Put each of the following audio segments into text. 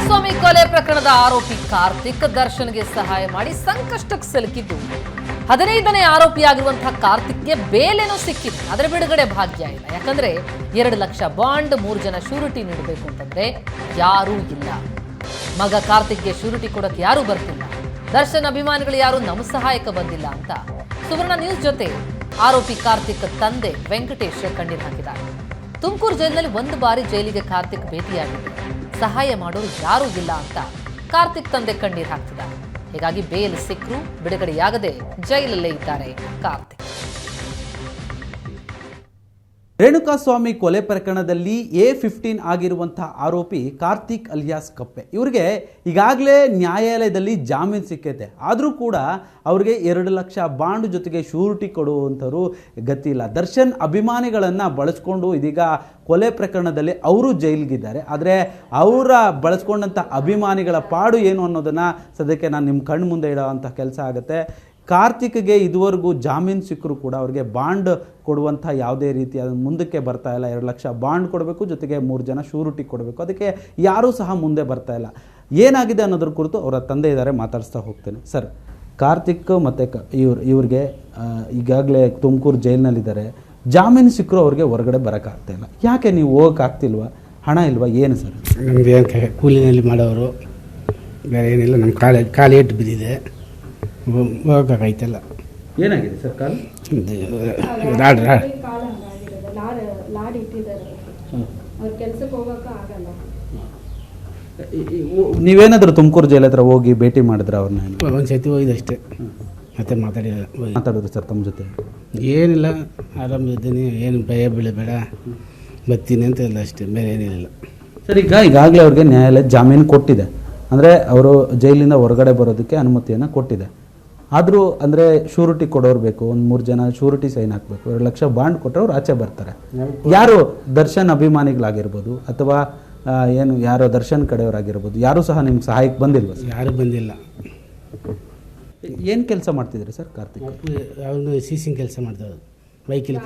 ರೇಣುಕಾಸ್ವಾಮಿ ಕೊಲೆ ಪ್ರಕರಣದ ಆರೋಪಿ ಕಾರ್ತಿಕ್ ದರ್ಶನ್ಗೆ ಸಹಾಯ ಮಾಡಿ ಸಂಕಷ್ಟಕ್ಕೆ ಸಿಲುಕಿದ್ದು. ಹದಿನೈದನೇ ಆರೋಪಿಯಾಗಿರುವಂತಹ ಕಾರ್ತಿಕ್ಗೆ ಬೇಲೇನೋ ಸಿಕ್ಕಿತ್ತು ಅದರ ಬಿಡುಗಡೆ ಭಾಗ್ಯ ಇಲ್ಲ. ಯಾಕಂದ್ರೆ ಎರಡು ಲಕ್ಷ ಬಾಂಡ್, ಮೂರು ಜನ ಶ್ಯೂರಿಟಿ ನೀಡಬೇಕು ಅಂತಂದ್ರೆ ಯಾರೂ ಇಲ್ಲ. ಮಗ ಕಾರ್ತಿಕ್ಗೆ ಶ್ಯೂರಿಟಿ ಕೊಡಕ್ಕೆ ಯಾರೂ ಬರ್ತಿಲ್ಲ. ದರ್ಶನ್ ಅಭಿಮಾನಿಗಳು ಯಾರು ನಮ್ಮ ಸಹಾಯಕ ಬಂದಿಲ್ಲ ಅಂತ ಸುವರ್ಣ ನ್ಯೂಸ್ ಜೊತೆ ಆರೋಪಿ ಕಾರ್ತಿಕ್ ತಂದೆ ವೆಂಕಟೇಶ್ ಕಣ್ಣೀರು ಹಾಕಿದ್ದಾರೆ. ತುಮಕೂರು ಜೈಲಿನಲ್ಲಿ ಒಂದು ಬಾರಿ ಜೈಲಿಗೆ ಕಾರ್ತಿಕ್ ಭೇಟಿಯಾಗಿದ್ದು ಸಹಾಯ ಮಾಡೋರು ಯಾರೂ ಇಲ್ಲ ಅಂತ ಕಾರ್ತಿಕ್ ತಂದೆ ಕಣ್ಣೀರು ಹಾಕ್ತಿದ್ದಾರೆ. ಹೀಗಾಗಿ ಬೇಲ್ ಸಿಕ್ಕರು ಬಿಡುಗಡೆಯಾಗದೆ ಜೈಲಲ್ಲೇ ಇದ್ದಾರೆ ಕಾರ್ತಿಕ್. ರೇಣುಕಾಸ್ವಾಮಿ ಕೊಲೆ ಪ್ರಕರಣದಲ್ಲಿ ಎ ಫಿಫ್ಟೀನ್ ಆಗಿರುವಂತಹ ಆರೋಪಿ ಕಾರ್ತಿಕ್ ಅಲಿಯಾಸ್ ಕಪ್ಪೆ. ಇವರಿಗೆ ಈಗಾಗಲೇ ನ್ಯಾಯಾಲಯದಲ್ಲಿ ಜಾಮೀನು ಸಿಕ್ಕೈತೆ. ಆದರೂ ಕೂಡ ಅವ್ರಿಗೆ ಎರಡು ಲಕ್ಷ ಬಾಂಡ್ ಜೊತೆಗೆ ಶೂರಿಟಿ ಕೊಡುವಂಥವ್ರು ಗತಿಯಿಲ್ಲ ದರ್ಶನ್ ಅಭಿಮಾನಿಗಳನ್ನು ಬಳಸ್ಕೊಂಡು ಇದೀಗ ಕೊಲೆ ಪ್ರಕರಣದಲ್ಲಿ ಅವರು ಜೈಲಿಗಿದ್ದಾರೆ. ಆದರೆ ಅವರ ಬಳಸ್ಕೊಂಡಂಥ ಅಭಿಮಾನಿಗಳ ಪಾಡು ಏನು ಅನ್ನೋದನ್ನು ಸದ್ಯಕ್ಕೆ ನಾನು ನಿಮ್ಮ ಕಣ್ಣು ಮುಂದೆ ಇಡೋವಂಥ ಕೆಲಸ ಆಗುತ್ತೆ. ಕಾರ್ತಿಕ್ಗೆ ಇದುವರೆಗೂ ಜಾಮೀನು ಸಿಕ್ಕರೂ ಕೂಡ ಅವ್ರಿಗೆ ಬಾಂಡ್ ಕೊಡುವಂಥ ಯಾವುದೇ ರೀತಿ ಅದು ಮುಂದಕ್ಕೆ ಬರ್ತಾ ಇಲ್ಲ. ಎರಡು ಲಕ್ಷ ಬಾಂಡ್ ಕೊಡಬೇಕು, ಜೊತೆಗೆ ಮೂರು ಜನ ಶೂರಿಟಿ ಕೊಡಬೇಕು. ಅದಕ್ಕೆ ಯಾರೂ ಸಹ ಮುಂದೆ ಬರ್ತಾ ಇಲ್ಲ. ಏನಾಗಿದೆ ಅನ್ನೋದ್ರ ಕುರಿತು ಅವರ ತಂದೆ ಇದ್ದಾರೆ, ಮಾತಾಡಿಸ್ತಾ ಹೋಗ್ತೇನೆ. ಸರ್, ಕಾರ್ತಿಕ್ ಮತ್ತು ಕ ಇವ್ರು, ಇವ್ರಿಗೆ ಈಗಾಗಲೇ ತುಮಕೂರು ಜೈಲಿನಲ್ಲಿದ್ದಾರೆ. ಜಾಮೀನು ಸಿಕ್ಕರೂ ಅವ್ರಿಗೆ ಹೊರಗಡೆ ಬರೋಕ್ಕಾಗ್ತಾ ಇಲ್ಲ. ಯಾಕೆ ನೀವು ಹೋಗೋಕ್ಕಾಗ್ತಿಲ್ವಾ? ಹಣ ಇಲ್ವಾ? ಏನು ಸರ್? ನಮ್ಗೆ ಕೂಲಿನಲ್ಲಿ ಮಾಡೋರು, ಬೇರೆ ಏನಿಲ್ಲ. ನಮ್ಮ ಕಾಲೇಜ್ ಕಾಲೇಟ್ ಬಿದ್ದಿದೆ. ಹೋ- ಹೋಗೋಕ್ಕಾಗೈತಲ್ಲ ಏನಾಗಿದೆ ಸರ್ ಕಾಲು? ರಾಡ್ ರಾಡ್ ಲಾಡ್ ಲಾಡ್ ಇಟ್ಟಿದ್ದಾರೆ. ಅವ್ರ ಕೆಲ್ಸಕ್ಕೆ ಹೋಗಕ್ಕೆ ಆಗಲ್ಲ. ನೀವೇನಾದರೂ ತುಮಕೂರು ಜೈಲ್ ಹತ್ರ ಹೋಗಿ ಭೇಟಿ ಮಾಡಿದ್ರೆ ಅವ್ರನ್ನ ಒಂದು ಸತಿ ಹೋಗಿದ್ದು ಅಷ್ಟೇ. ಮತ್ತೆ ಮಾತಾಡಿ ಹೋಗಿ. ಮಾತಾಡಿದ್ರು ಸರ್ ತಮ್ಮ ಜೊತೆ? ಏನಿಲ್ಲ ಆರಾಮಿದ್ದೀನಿ. ಏನು ಭಯ ಬೀಳಬೇಡ ಬತ್ತೀನಿ ಅಂತ ಇಲ್ಲ ಅಷ್ಟೇ. ಬೇರೆ ಏನಿಲ್ಲ ಸರ್ ಈಗ ಈಗಾಗಲೇ ಅವ್ರಿಗೆ ನ್ಯಾಯಾಲಯ ಜಾಮೀನು ಕೊಟ್ಟಿದೆ. ಅಂದರೆ ಅವರು ಜೈಲಿಂದ ಹೊರಗಡೆ ಬರೋದಕ್ಕೆ ಅನುಮತಿಯನ್ನು ಕೊಟ್ಟಿದೆ. ಆದರೂ ಅಂದರೆ ಶೂರಿಟಿ ಕೊಡೋರು ಬೇಕು ಒಂದು ಮೂರು ಜನ ಶೂರಿಟಿ ಸೈನ್ ಹಾಕಬೇಕು ಎರಡು ಲಕ್ಷ ಬಾಂಡ್ ಕೊಟ್ಟರೆ ಅವ್ರು ಆಚೆ ಬರ್ತಾರೆ. ಯಾರು ದರ್ಶನ್ ಅಭಿಮಾನಿಗಳಾಗಿರ್ಬೋದು ಅಥವಾ ಏನು ಯಾರೋ ದರ್ಶನ್ ಕಡೆಯವರಾಗಿರ್ಬೋದು ಯಾರೂ ಸಹ ನಿಮ್ಗೆ ಸಹಾಯಕ್ಕೆ ಬಂದಿಲ್ವ ಸರ್? ಯಾರೂ ಬಂದಿಲ್ಲ. ಏನು ಕೆಲಸ ಮಾಡ್ತಿದ್ರಿ ಸರ್ ಕಾರ್ತಿಕ್? ಅವನು ಸೀಸಿಂಗ್ ಕೆಲಸ ಮಾಡ್ತಾರೆ ವೆಹಿಕಲ್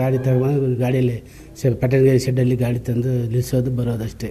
ಗಾಡಿ ತಗೊಂಡು ಗಾಡಿಯಲ್ಲಿ ಪಟ್ಟಣ ಶೆಡ್ಡಲ್ಲಿ ಗಾಡಿ ತಂದು ನಿಲ್ಲಿಸೋದು ಬರೋದಷ್ಟೇ.